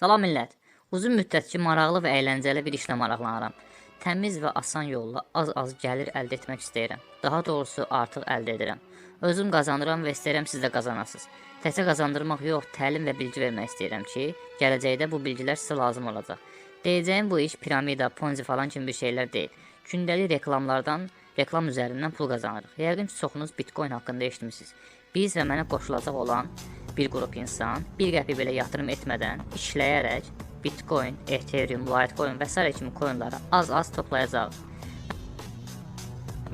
Salam millət. Uzun müddətki maraqlı və əyləncəli bir işlə maraqlanıram. Təmiz və asan yolla az-az gəlir əldə etmək istəyirəm. Daha doğrusu artıq əldə edirəm. Özüm qazanıram və istəyirəm siz də qazanasınız. Təkcə qazandırmaq yox, təlim və bilgi vermək istəyirəm ki, gələcəkdə bu bilgilər sizə lazım olacaq. Deyəcəyim bu iş piramida, ponzi falan kimi bir şeylər deyil. Gündəlik reklamlardan, reklam üzərindən pul qazanırıq. Yəqin ki, çoxunuz Bitcoin haqqında eşitmisiniz. Biz və mənə qoşulacaq olan bir qrup insan bir qəpik belə yatırım etmədən işləyərək Bitcoin, Ethereum, Litecoin və s. kimi coinləri az-az toplayacağıq.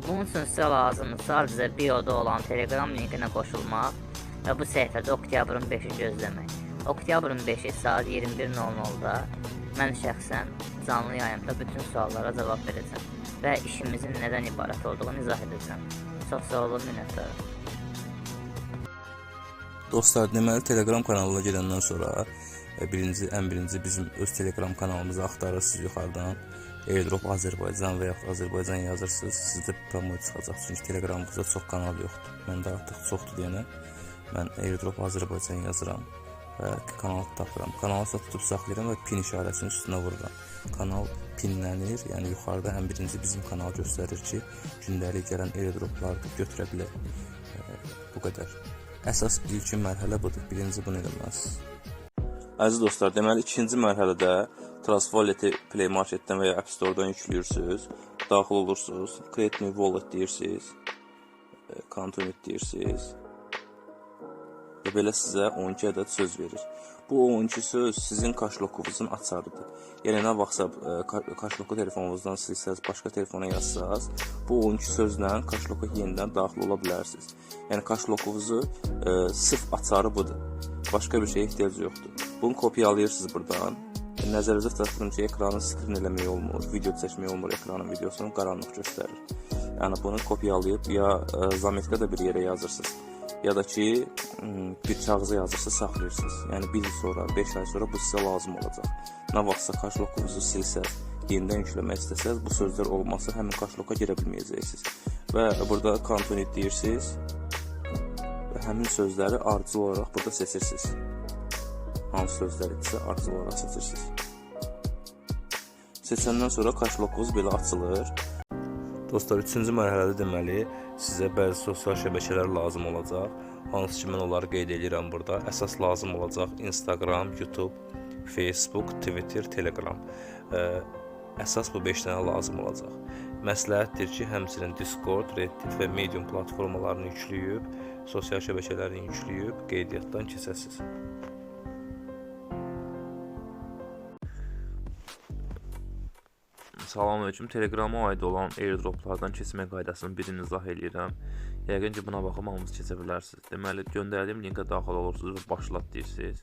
Bunun üçün sizə lazımdır sadəcə bioda olan Telegram linkinə qoşulmaq və bu səhifədə oktyabrın 5-i gözləmək. Oktyabrın 5-i saat 21:00-da mən şəxsən canlı yayımda bütün suallara cavab verəcəm və işimizin nədən ibarət olduğunu izah edəcəm. Çox sağ olun, minnətdaram. Dostlar, deməli Telegram kanalına gedəndən sonra e, birinci ən birinci bizim öz Telegram kanalımızı axtarırsınız yuxarıdan. Airdrop Azərbaycan və yaxud Azərbaycan yazırsınız, sizdə promo çıxacaq. Çünki Telegramımızda çox kanal yoxdur. Məndə artıq çoxdur deyənə mən Airdrop Azərbaycan yazıram və kanal tapıram. Kanalı sə tutub saxlayıram və pin işarəsinin üstünə vururam. Kanal pinlənir, yəni yuxarıda ən birinci bizim kanal göstərir ki, gündəlik gələn airdropları götürə bilər. E, Bu qədər. Əsas ilkin mərhələ budur. Birinci bunu eləməlisiniz. Əziz dostlar, deməli ikinci mərhələdə Trust Wallet-i Play Market-dən və ya App Store-dan yükləyirsiniz. Daxil olursunuz, Create New Wallet deyirsiniz. e, Continue deyirsiniz. Və belə sizə 12 ədəd söz verir. Bu 12 söz sizin kaşlokunuzun açarıdır. Yəni nə vaxtsa e, ka- kaşloku telefonunuzdan silsəz, başqa telefona yazsaz, bu 12 sözlə kaşloka yenidən daxil ola bilərsiniz. Yəni kaşlokunuzu e, sırf açarı budur. Başqa bir şeyə ehtiyac yoxdur. Bunu kopyalayırsınız buradan. E, Nəzərinizə tutuşdurun ki, ekranı skrin eləmək olmur, video çəkmək olmur, ekranın videosunu qaranlıq göstərir. Yəni bunu kopyalayıb ya e, da bir yerə yazırsınız ya da ki m, bir kağıza yazırsa saxlayırsınız. Yəni 1 il sonra, 5 ay sonra bu sizə lazım olacaq. Nə vaxtsa kaşlokunuzu silsəz, yenidən yükləmək istəsəz, bu sözlər olmasa həmin kaşloka girə bilməyəcəksiniz. Və burada continue deyirsiniz və həmin sözləri ardıcıl olaraq burada seçirsiniz. Hansı sözlər idisə ardıcıl olaraq seçirsiniz. Seçəndən sonra kaşlokunuz belə açılır. Dostlar, üçüncü mərhələdə deməli sizə bəzi sosial şəbəkələr lazım olacaq. Hansı ki mən onları qeyd edirəm burada. Əsas lazım olacaq Instagram, YouTube, Facebook, Twitter, Telegram. Əsas bu 5 dənə lazım olacaq. Məsləhətdir ki, həmçinin Discord, Reddit və Medium platformalarını yükləyib, sosial şəbəkələrini yükləyib qeydiyyatdan keçəsiz. Salamünaleyküm. Telegrama aid olan airdroplardan keçmə qaydasının birini izah eləyirəm. Yəqin ki, buna baxıb hamınız keçə bilərsiniz. Deməli, göndərdiyim linkə daxil olursunuz və başlat deyirsiniz.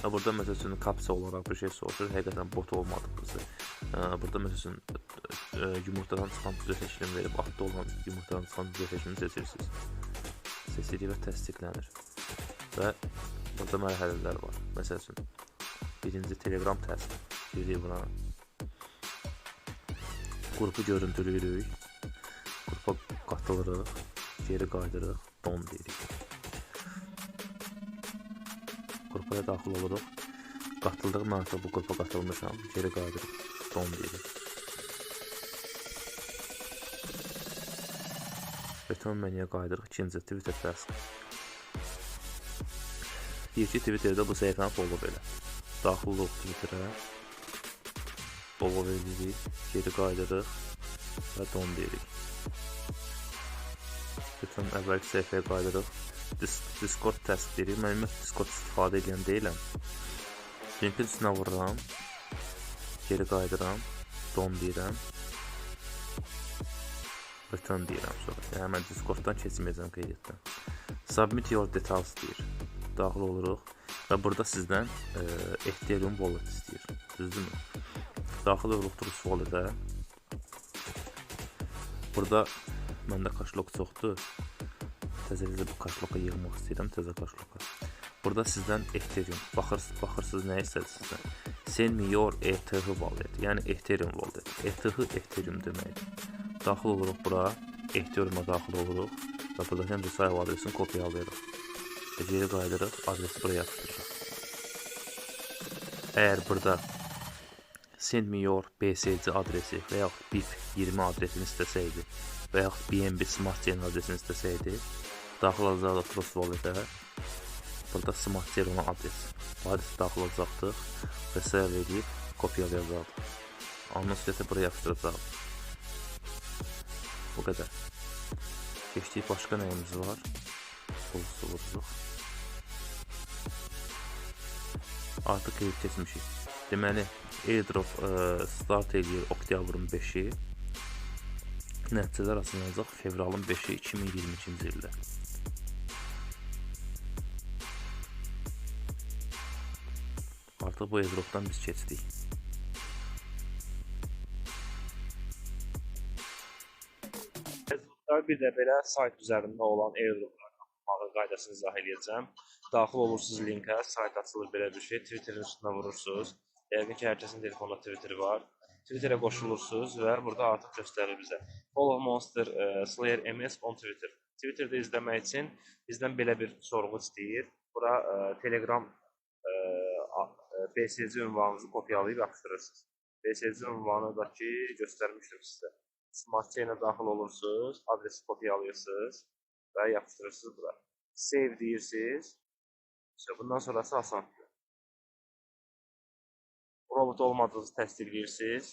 Və burada məsəl üçün kapsa olaraq bir şey soruşur. Həqiqətən bot olmadıqınızı. Ə, Burada məsəl üçün ə, yumurtadan çıxan düzə seçilim verib adda olan yumurtadan çıxan düzə seçilimi seçirsiniz. Seçilir və təsdiqlənir. Və burada mərhələlər var. Məsəl üçün birinci Telegram təsdiq deyirik buna. Qrupu görüntülüyürük. Qrupa qatılırıq, geri qayıdırıq, don deyirik. Qrupa da daxil oluruq. Qatıldığım mən artıq bu qrupa qatılmışam, geri qayıdırıq, don deyirik. Return menüyə qayıdırıq, ikinci Twitter təsdiq. Deyir ki, Twitterdə bu səhifəni follow belə. Daxil oluruq Twitterə. Follow edirik, geri qayıdırıq və don deyirik. Bütün əvvəlki səhifəyə qayıdırıq. Dis Discord təsdiq edirik. Mən ümumiyyətlə Discord istifadə edən deyiləm. Linkin üstünə vururam. Geri qayıdıram. Don deyirəm. Return deyirəm sonra. Yəni mən Discorddan keçməyəcəm qeydiyyatdan. Submit your details deyir. Daxil oluruq və burada sizdən e, Ethereum wallet istəyir. Düzdürmü? Daxil oluruq Trust Wallet-ə. Burada məndə kaşlok çoxdur. Təzəlicə bu kaşloka yığmaq istəyirəm, təzə kaşloka. Burada sizdən Ethereum, baxırsınız, baxırsınız nə istədir sizdən. Send me your ETH wallet, yəni Ethereum wallet. ETH Ethereum deməkdir. Daxil oluruq bura, Ethereum-a daxil oluruq və buradakı sayı adresini kopyalayırıq. Və geri qayıdırıq, adresi buraya yapışdırırıq. Əgər burada send me your BSC adresi və yaxud BIP 20 adresini istəsəydi və yaxud BNB Smart Chain adresini istəsəydi, daxil olacaqdıq Trust Wallet-ə. Burada Smart Chain olan adres. Bu adresi daxil olacaqdıq və save edib kopyalayacaqdıq. Ondan sonra buraya yapışdıracaqdıq. Bu qədər. Keçdik başqa nəyimiz var? Pulsu vururuq. Artıq keçmişik. Deməli, airdrop ə, start edir oktyabrın 5-i. Nəticələr açılacaq fevralın 5-i 2022-ci ildə. Artıq bu airdropdan biz keçdik. Bir də belə sayt üzərində olan airdroplara qatılmağı qaydasını izah edəcəm. Daxil olursunuz linkə, sayt açılır belə bir şey, Twitterin üstünə vurursunuz. Yəqin ki, hər kəsin telefonunda Twitter var. Twitterə qoşulursunuz və burada artıq göstərir bizə. Follow Monster e, Slayer MS on Twitter. Twitterdə izləmək üçün bizdən belə bir sorğu istəyir. Bura e, Telegram a- e, BSC ünvanınızı kopyalayıb yapışdırırsınız. BSC ünvanı da ki, göstərmişdim sizə. Smart Chain-ə daxil olursunuz, adresi kopyalayırsınız və yapışdırırsınız bura. Save deyirsiniz. İşte bundan sonrası asan. Robot olmadığınızı təsdiqləyirsiniz.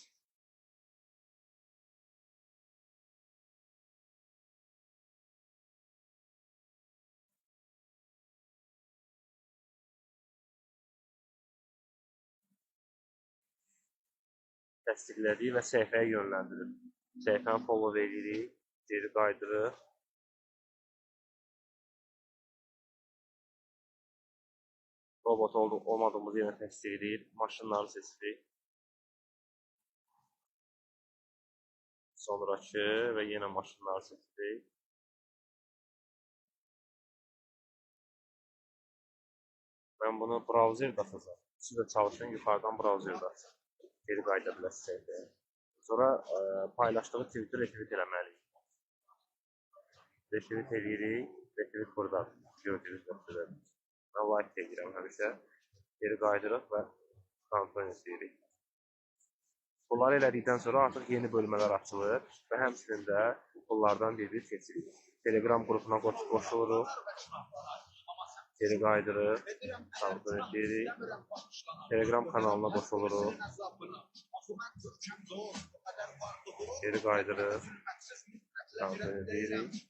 təsdiqlədik və səhifəyə yönləndirir. Səhifəni follow edirik, geri qaydırıq. Robot oldu, olmadığımızı yenə təsdiq edir. Maşınları seçirik. Sonrakı və yenə maşınları seçirik. Mən bunu brauzerdə açacağam. Siz də çalışın, yuxarıdan brauzerdə açın. Geri qayıda bilərsiniz səhifəyə. Sonra ə, paylaşdığı Twitter retweet eləməliyik. Retweet edirik. Retweet burada gördüyünüz nöqtədə. Mən həmişə. Geri qaydırıq və kontrol edirik. Bunları elədikdən sonra artıq yeni bölmələr açılır və həmçinin də bunlardan bir-bir keçirik. Telegram qrupuna qoş qoşuluruq. Geri qaydırıq, kontrol edirik. Telegram kanalına qoşuluruq. Geri qaydırıq, kontrol edirik.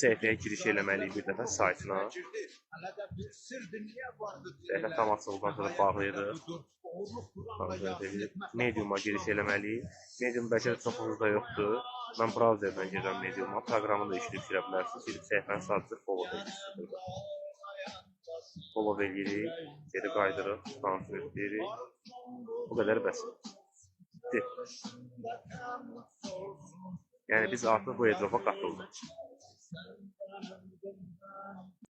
Səhifəyə giriş eləməliyik bir dəfə saytına. Səhifə tam açıldıqdan sonra bağlayırıq. Medium'a giriş eləməliyik. Medium bəlkə də çoxunuzda yoxdur. Mən brauzerdən gedirəm Medium'a. Proqramı da işləyib girə bilərsiniz. Girib səhifəni sadəcə follow edirsiniz. Follow edirik, geri qaydırıq, kontrol edirik. Bu qədər bəs. Bitti. Yəni biz artıq bu airdropa qatıldıq.